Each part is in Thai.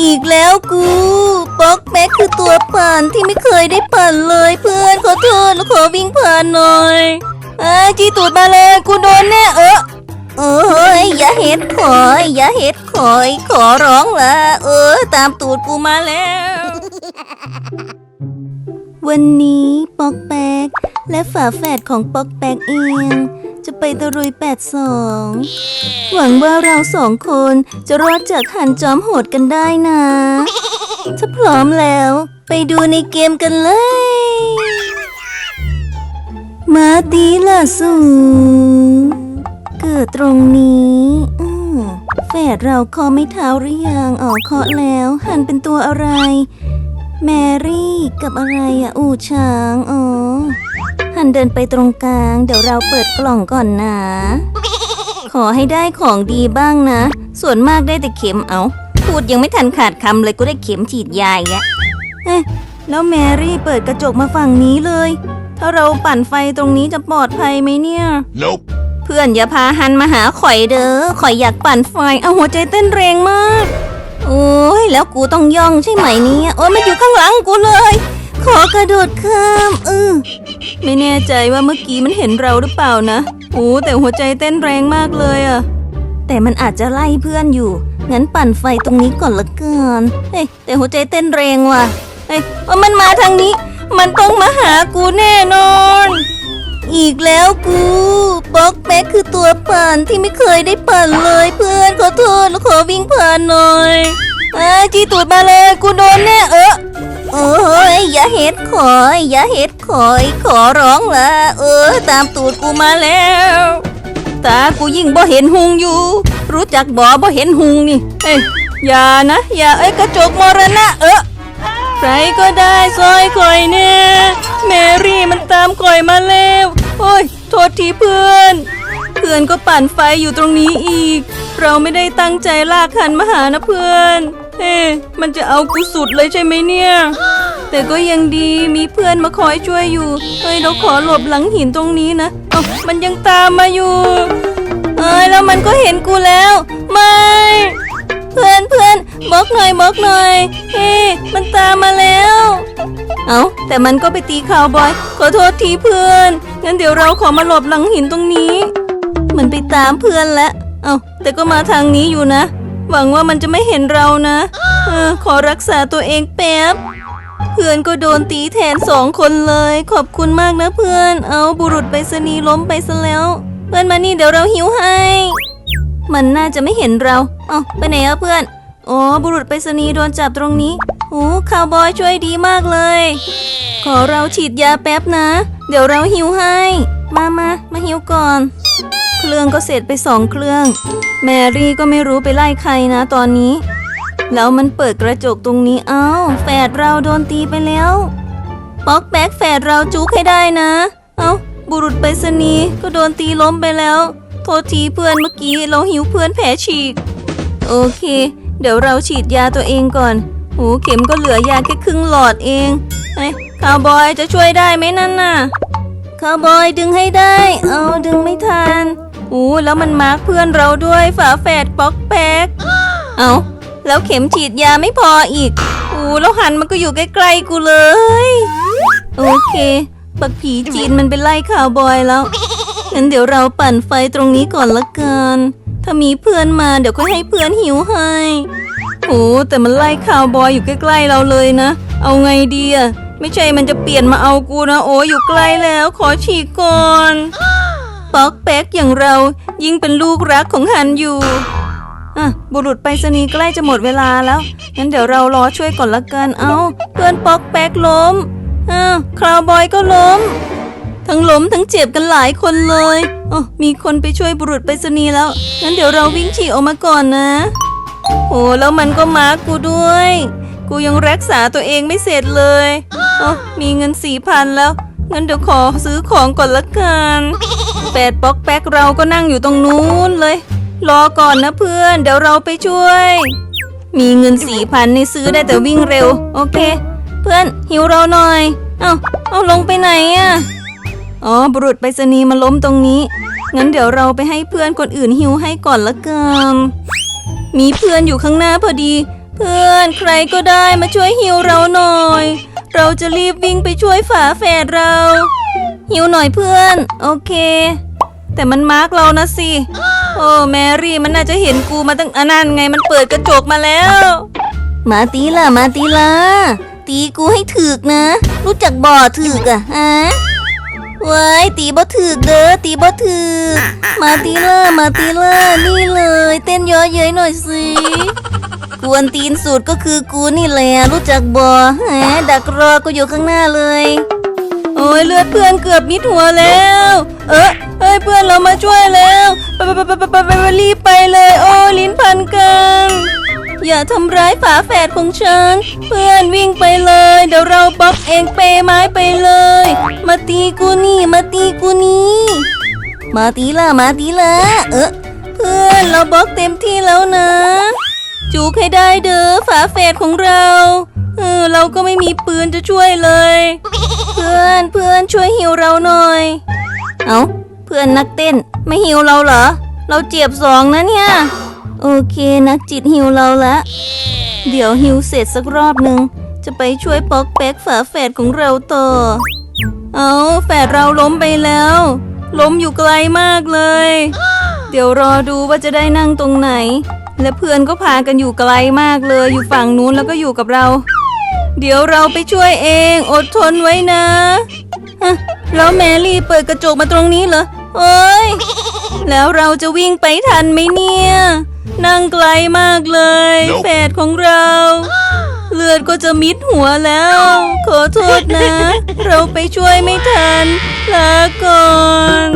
อีกแล้วกูป๊อกแป๊กคือตัวปั่นที่ไม่เคยได้ปั่นเลยเพื่อนขอโทษแล้วขอวิ่งผ่านหน่อยอาจี้ตูดมาเลยกูโดนแน่เออเอ้ยอย่าเห็ดขอยอย่าเห็ดขอย ขอร้องละเออ ตามตูดกูมาแล้ว วันนี้ป๊อกแป๊กและฝาแฝดของป๊อกแป๊กเอง จะไปตะรุยแปดสอง หวังว่าเราสองคนจะรอดจากหันจอมโหดกันได้นะ ถ้าพร้อมแล้ว ไปดูในเกมกันเลย มาตีล่ะสูเกิดตรงนี้ออแฝดเราเคอไม่เท้าหรือยังอ๋อเคาะแล้วหันเป็นตัวอะไร แมรี่กับอะไรอะอูช้าง อ๋อ หันเดินไปตรงกลาง เดี๋ยวเราเปิดกล่องก่อนนะ ขอให้ได้ของดีบ้างนะ ส่วนมากได้แต่เข็มเอา พูดยังไม่ทันขาดคำเลยกูได้เข็มฉีดยาอีกอะเอ๊ะแล้วแมรี่เปิดกระจกมาฝั่งนี้เลย ถ้าเราปั่นไฟตรงนี้จะปลอดภัยไหมเนี่ย Nope. เพื่อนอย่าพาฮันมาหาข่อยเด้อ ข่อยอยากปั่นไฟ เอาหัวใจเต้นแรงมาก โอ้ยแล้วกูต้องย่องใช่ไหมเนี่ย โอ้ยมันอยู่ข้างหลังกูเลย ขอกระโดดข้ามเออ ไม่แน่ใจว่าเมื่อกี้มันเห็นเราหรือเปล่านะโอ้แต่หัวใจเต้นแรงมากเลยอะแต่มันอาจจะไล่เพื่อนอยู่ งั้นปั่นไฟตรงนี้ก่อนละกันเฮ้ยแต่หัวใจเต้นแรงว่ะเฮ้ยว่ามันมาทางนี้ มันต้องมาหากูแน่นอน อีกแล้วกูป๊อกแป๊กคือตัวปั่นที่ไม่เคยได้ปั่นเลยเพื่อนขอโทษแล้วขอวิ่งผ่านหน่อยอ่าจี้ตูดมาเลยกูโดนแน่เออ โอ้ยอย่าเห็ดขอย อย่าเห็ดขอย ขอร้องละเออ ตามตูดกูมาแล้ว ตากูยิ่งบ่เห็นหุงอยู่ รู้จักบ่บ่เห็นหุงนี่ เอ้ยอย่านะ อย่าเอ้ยกระจกมรณะเออใครก็ได้ซอยคอยแน่แมรี่มันตามคอยมาแล้วโอ้ย โทษทีเพื่อน เพื่อนก็ปั่นไฟอยู่ตรงนี้อีก เราไม่ได้ตั้งใจลากคันมาหานะเพื่อน เอ๊ะมันจะเอากูสุดเลยใช่ไหมเนี่ย แต่ก็ยังดีมีเพื่อนมาคอยช่วยอยู่ เฮ้ยเราขอหลบหลังหินตรงนี้นะเอ้ามันยังตามมาอยู่ เอ้ยแล้วมันก็เห็นกูแล้ว ไม่ เพื่อนเพื่อนบล็อกหน่อยบล็อกหน่อย เฮ้มันตามมาแล้ว เอาแต่มันก็ไปตีข่าวบอย ขอโทษทีเพื่อน งั้นเดี๋ยวเราขอมาหลบหลังหินตรงนี้ มันไปตามเพื่อนแล้ว เอาแต่ก็มาทางนี้อยู่นะ หวังว่ามันจะไม่เห็นเรานะออขอรักษาตัวเองแป๊บ เพื่อนก็โดนตีแทนสองคนเลย ขอบคุณมากนะเพื่อน เอาบุรุษไปรษณีล้มไปซะแล้ว เพื่อนมานี่เดี๋ยวเราหิวให้ มันน่าจะไม่เห็นเราเอ้าไปไหนอะเพื่อนอ๋อบุรุษไปรษณีโดนจับตรงนี้โอ้คาวบอยช่วยดีมากเลย ขอเราฉีดยาแป๊บนะ เดี๋ยวเราหิวให้ มามามาหิวก่อน เครื่องก็เสร็จไปสองเครื่อง แมรี่ก็ไม่รู้ไปไล่ใครนะตอนนี้ แล้วมันเปิดกระจกตรงนี้เอ้า แฝดเราโดนตีไปแล้วป๊อกแป๊กแฝดเราจุกให้ได้นะ เอ้า บุรุษไปรษณีย์ก็โดนตีล้มไปแล้ว โทษทีเพื่อนเมื่อกี้เราหิวเพื่อนแผลฉีก โอเค เดี๋ยวเราฉีดยาตัวเองก่อนโหเข็มก็เหลือยาแค่ครึ่งหลอดเองเอ้คาวบอยจะช่วยได้ไหมนั่นน่ะคาวบอยดึงให้ได้ เอาดึงไม่ทัน อู้แล้วมันมาร์กเพื่อนเราด้วยฝาแฝดป๊อกแป๊ก เอาแล้วเข็มฉีดยาไม่พออีกโอ้แล้วหันมันก็อยู่ใกล้ๆกูเลย โอเค ปักผีจีนมันไปไล่ข่าวบอยแล้ว งั้นเดี๋ยวเราปั่นไฟตรงนี้ก่อนละกัน ถ้ามีเพื่อนมาเดี๋ยวก็ให้เพื่อนหิวให้ โอ้แต่มันไล่ข่าวบอยอยู่ใกล้ๆเราเลยนะ เอาไงดีอะไม่ใช่มันจะเปลี่ยนมาเอากูนะ โอ้อยู่ใกล้แล้ว ขอฉีกก่อน ป๊อกแป๊กอย่างเรายิ่งเป็นลูกรักของฮันอยู่อะบุรุษไปรษณีย์ใกล้จะหมดเวลาแล้ว งั้นเดี๋ยวเรารอช่วยก่อนละกัน เอาเพื่อนป๊อกแป๊กล้มอ้าวคราวบอยก็ล้ม ทั้งล้มทั้งเจ็บกันหลายคนเลยอ๋อมีคนไปช่วยบุรุษไปรษณีย์แล้ว งั้นเดี๋ยวเราวิ่งฉี่ออกมาก่อนนะ โอ้แล้วมันก็มากกูด้วย กูยังรักษาตัวเองไม่เสร็จเลยอ๋อมีเงินสี่พันแล้ว งั้นเดี๋ยวขอซื้อของก่อนละกัน แปดป๊อกแป๊กเราก็นั่งอยู่ตรงนู้นเลย รอก่อนนะเพื่อน เดี๋ยวเราไปช่วย มีเงินสี่พันนี่ซื้อได้แต่วิ่งเร็ว โอเค เพื่อนหิวเราหน่อย เอา้าเอาลงไปไหนอะอ๋อบุรุษไปรษณีย์มาล้มตรงนี้ งั้นเดี๋ยวเราไปให้เพื่อนคนอื่นหิวให้ก่อนละกันมีเพื่อนอยู่ข้างหน้าพอดี เพื่อนใครก็ได้มาช่วยฮิวเราหน่อย เราจะรีบวิ่งไปช่วยฝาแฝดเรา หิวหน่อยเพื่อน โอเค แต่มันมาร์กเรานะสิ โอ้แมรี่มันน่าจะเห็นกูมาตั้งอนนั้นไงมันเปิดกระจกมาแล้ว มาตีล่ะ มาตีล่ะ ตีกูให้ถึกนะ รู้จักบ่อถึกอะฮะว้ายตีบ่ถึกเด้อตีบ่ถึก มาตีล่ะ มาตีล่ะ นี่เลย เต้นเยอะเย้ยหน่อยสิกวนตีนสุดก็คือกูนี่แหละรู้จักบ่ฮะดักรอกูอยู่ข้างหน้าเลย อ้ยเลือดเพื่อนเกือบมิดหัวแล้ว เออเฮ้ยเพื่อนเรามาช่วยแล้วไปไปไปไปไปไปไปรีบไปเลย โอ้ลิ้นพันกันอย่าทำร้ายฝาแฝดของฉัน เพื่อนวิ่งไปเลย เดี๋ยวเราบล็อกเองเปไม้ไปเลย มาตีกูนี่ มาตีกูนี่ มาตีละมาตีละเออเพื่อนเราบล็อกเต็มที่แล้วนะ จูกให้ได้เด้อฝาแฝดของเรา เออเราก็ไม่มีปืนจะช่วยเลย พื่อนเพื่อนช่วยหิวเราหน่อย เอาเพื่อนนักเต้นไม่หิวเราเหรอ เราเจ็บสองนะเนี่ย โอเคนักจิตหิวเราละ เดี๋ยวหิวเสร็จสักรอบหนึ่งจะไปช่วยปอกแป๊กฝาแฝดของเราต่อ เอาแฝดเราล้มไปแล้ว ล้มอยู่ไกลมากเลย เดี๋ยวรอดูว่าจะได้นั่งตรงไหน และเพื่อนก็พากันอยู่ไกลมากเลย อยู่ฝั่งนู้นแล้วก็อยู่กับเรา เดี๋ยวเราไปช่วยเอง อดทนไว้นะฮะแล้วแมรี่เปิดกระจกมาตรงนี้เหรอโอ้ย แล้วเราจะวิ่งไปทันไหมเนี่ย นั่งไกลมากเลย Nope แฝดของเรา เลือดก็จะมิดหัวแล้ว ขอโทษนะ เราไปช่วยไม่ทันลาก่อน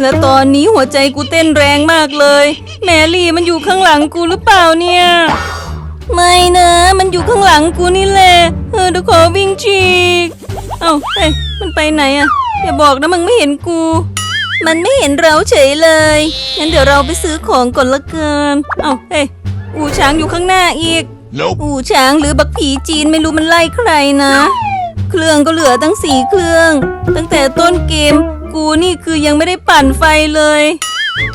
และตอนนี้หัวใจกูเต้นแรงมากเลย แมรี่มันอยู่ข้างหลังกูหรือเปล่าเนี่ย ไม่นะ มันอยู่ข้างหลังกูนี่แหละเออเดี๋ยวขอวิ่งฉีก เอ้าเฮ้ยมันไปไหนอะอย่าบอกนะมึงไม่เห็นกู มันไม่เห็นเราเฉยเลยงั้นเดี๋ยวเราไปซื้อของก่อนละกันเอ้าเฮ้ยอูช้างอยู่ข้างหน้าอีก Nope. อู่ช้างหรือบักผีจีนไม่รู้มันไล่ใครนะ เครื่องก็เหลือตั้งสี่เครื่อง ตั้งแต่ต้นเกม กูนี่คือยังไม่ได้ปั่นไฟเลย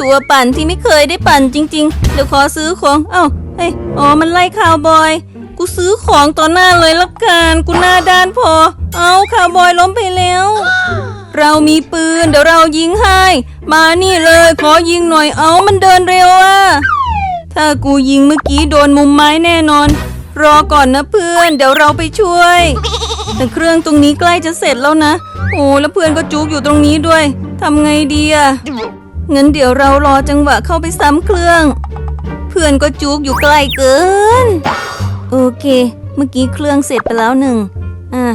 ตัวปั่นที่ไม่เคยได้ปั่นจริง ๆ เดี๋ยวขอซื้อของ เอ้า เฮ้ยอ๋อมันไล่คาวบอย กูซื้อของต่อหน้าเลยละกันกูหน้าด้านพอ เอาคาวบอยล้มไปแล้ว เรามีปืนเดี๋ยวเรายิงให้ มานี่เลยขอยิงหน่อยเอามันเดินเร็วอะถ้ากูยิงเมื่อกี้โดนมุมไม้แน่นอน รอก่อนนะเพื่อน เดี๋ยวเราไปช่วย แต่เครื่องตรงนี้ใกล้จะเสร็จแล้วนะ โอ้แล้วเพื่อนก็จุกอยู่ตรงนี้ด้วยทำไงดีอะงั้นเดี๋ยวเรารอจังหวะเข้าไปซ้ำเครื่อง พื่อนก็จุกอยู่ใกล้เกิน โอเค เมื่อกี้เครื่องเสร็จไปแล้วหนึ่งอะ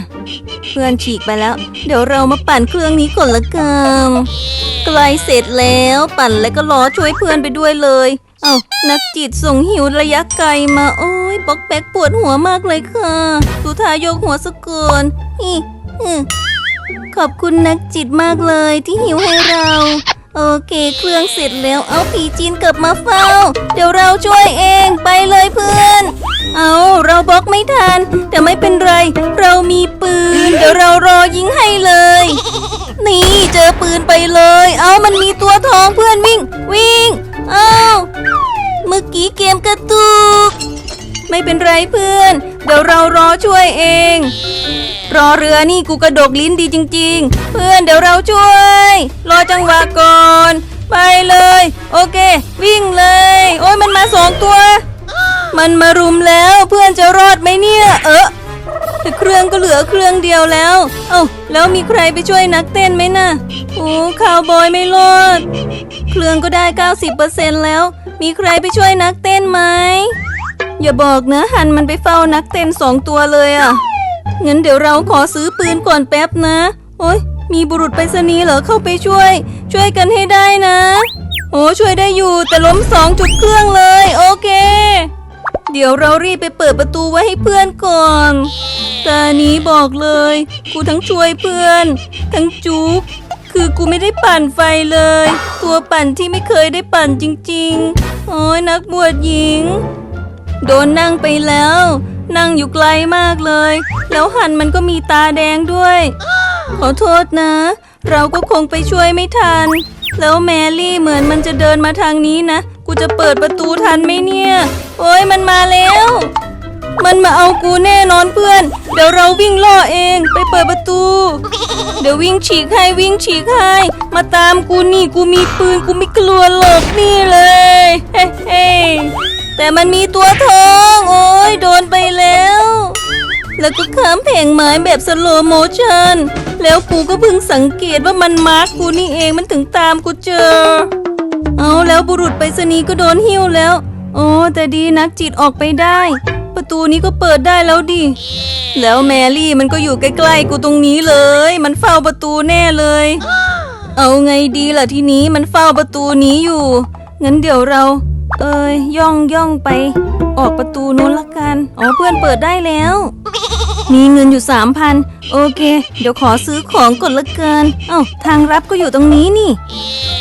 เพื่อนฉีกไปแล้ว เดี๋ยวเรามาปั่นเครื่องนี้ก่อนละกันใกล้เสร็จแล้วปั่นแล้วก็รอช่วยเพื่อนไปด้วยเลย เอ้านักจิตส่งหิวระยะไกลมาโอ้ยบอกแบกปวดหัวมากเลยค่ะดูท่ายกหัวสะกอนขอบคุณนักจิตมากเลยที่หิวให้เรา โอเค เครื่องเสร็จแล้วเอาผีจีนกลับมาเฝ้า เดี๋ยวเราช่วยเองไปเลยเพื่อน เอาเราบล็อกไม่ทัน แต่ไม่เป็นไร เรามีปืน เดี๋ยวเรารอยิงให้เลย นี่เจอปืนไปเลย เอามันมีตัวทองเพื่อนวิ่ง วิ่ง เอาเมื่อกี้เกมกระตุก ไม่เป็นไรเพื่อน เดี๋ยวเรารอช่วยเอง รอเรือนี่กูกระดกลิ้นดีจริง ๆ เพื่อนเดี๋ยวเราช่วย รอจังหวะก่อน ไปเลย โอเค วิ่งเลย โอ้ยมันมาสองตัว มันมารุมแล้วเพื่อนจะรอดไหมเนี่ย เออแต่เครื่องก็เหลือเครื่องเดียวแล้ว เอ้าแล้วมีใครไปช่วยนักเต้นไหมนะ่ะโอ้คาวบอยไม่รอด เครื่องก็ได้ 90%แล้ว มีใครไปช่วยนักเต้นไหมอย่าบอกนะหันมันไปเฝ้านักเต้นสองตัวเลยอะ่ะ งั้นเดี๋ยวเราขอซื้อปืนก่อนแป๊บนะ โอ้ยมีบุรุษไปรษณีย์เหรอเข้าไปช่วย ช่วยกันให้ได้นะ โอ้ช่วยได้อยู่แต่ล้มสองจุดเครื่องเลย โอเค เดี๋ยวเรารีบไปเปิดประตูไว้ให้เพื่อนก่อนตานี้บอกเลยกูทั้งช่วยเพื่อน ทั้งจุกคือกูไม่ได้ปั่นไฟเลย ตัวปั่นที่ไม่เคยได้ปั่นจริง ๆ โอ้ยนักบวชหญิง โดนนั่งไปแล้ว นั่งอยู่ไกลมากเลย แล้วหันมันก็มีตาแดงด้วย ขอโทษนะ เราก็คงไปช่วยไม่ทัน แล้วแมรี่เหมือนมันจะเดินมาทางนี้นะ กูจะเปิดประตูทันไหมเนี่ย โอ้ยมันมาแล้ว มันมาเอากูแน่นอนเพื่อน เดี๋ยวเราวิ่งล่อเองไปเปิดประตู เดี๋ยววิ่งฉีกให้วิ่งฉีกให้ มาตามกูนี่กูมีปืนกูไม่กลัวหรอกนี่เลย เฮ้เฮ้ แต่มันมีตัวทองโอ้ยโดนไปแล้ว แล้วก็ข้ามแผงไม้แบบสโลโมชันแล้วกูก็เพิ่งสังเกตว่ามันมาร์กกูนี่เองมันถึงตามกูเจอ เอาแล้วบุรุษไปรษณีย์ก็โดนหิ้วแล้ว โอ้แต่ดีนักจิตออกไปได้ ประตูนี้ก็เปิดได้แล้วดิ แล้วแมรี่มันก็อยู่ใกล้ๆกูตรงนี้เลย มันเฝ้าประตูแน่เลย เอาไงดีล่ะทีนี้มันเฝ้าประตูนี้อยู่ งั้นเดี๋ยวเรา เอ้ยย่องย่องไป ออกประตูนู้นละกัน อ๋อเพื่อนเปิดได้แล้ว มีเงินอยู่สามพันโอเค เดี๋ยวขอซื้อของก่อนละกันเอ้าทางรับก็อยู่ตรงนี้นี่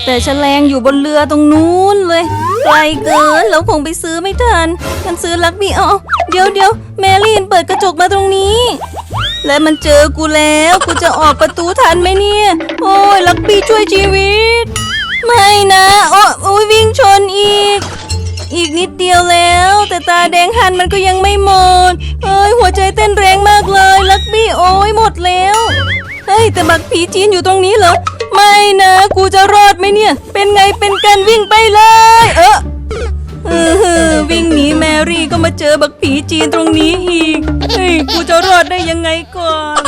แต่แฉลงอยู่บนเรือตรงนู้นเลยไกลเกินเราคงไปซื้อไม่ทันมันซื้อลักบี้เอาเอเดี๋ยวเดี๋ยวแมรี่เปิดกระจกมาตรงนี้ และมันเจอกูแล้วกูจะออกประตูทันไหมเนี่ย โอ้ยลักบี้ช่วยชีวิต ไม่นะโอ้ยวิ่งชนอีก อีกนิดเดียวแล้ว แต่ตาแดงหันมันก็ยังไม่หมด เอ้ย หัวใจเต้นแรงมากเลย ลักบี้โอ้ยหมดแล้ว เฮ้ย แต่บักผีจีนอยู่ตรงนี้เหรอ ไม่นะ กูจะรอดไหมเนี่ย เป็นไงเป็นกันวิ่งไปเลย เออเออวิ่งหนีแมรี่ก็มาเจอบักผีจีนตรงนี้อีก เฮ้ย กูจะรอดได้ยังไงก่อน